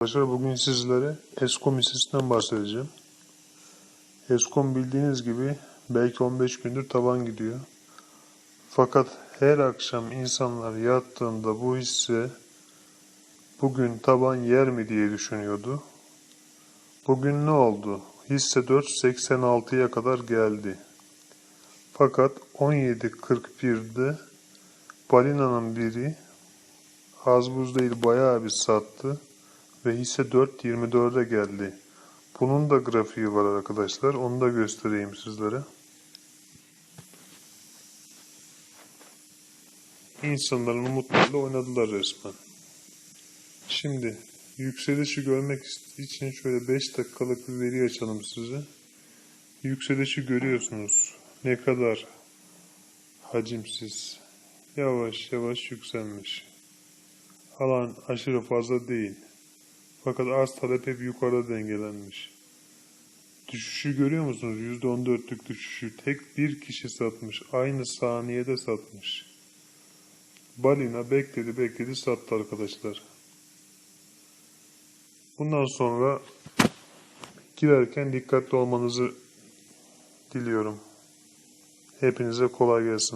Arkadaşlar bugün sizlere Eskom hissesinden bahsedeceğim. Eskom bildiğiniz gibi belki 15 gündür taban gidiyor. Fakat her akşam insanlar yattığında bu hisse bugün taban yer mi diye düşünüyordu. Bugün ne oldu? Hisse 4.86'ya kadar geldi. Fakat 17.41'de balinanın biri az buz değil bayağı bir sattı ve hisse 4.24'e geldi. Bunun da grafiği var arkadaşlar. Onu da göstereyim sizlere. İnsanların umutlarıyla oynadılar resmen. Şimdi yükselişi görmek için şöyle 5 dakikalık bir veri açalım size. Yükselişi görüyorsunuz. Ne kadar hacimsiz. Yavaş yavaş yükselmiş. Alan aşırı fazla değil. Fakat arz talep hep yukarıda dengelenmiş. Düşüşü görüyor musunuz? %14'lük düşüşü. Tek bir kişi satmış. Aynı saniyede satmış. Balina bekledi bekledi sattı arkadaşlar. Bundan sonra girerken dikkatli olmanızı diliyorum. Hepinize kolay gelsin.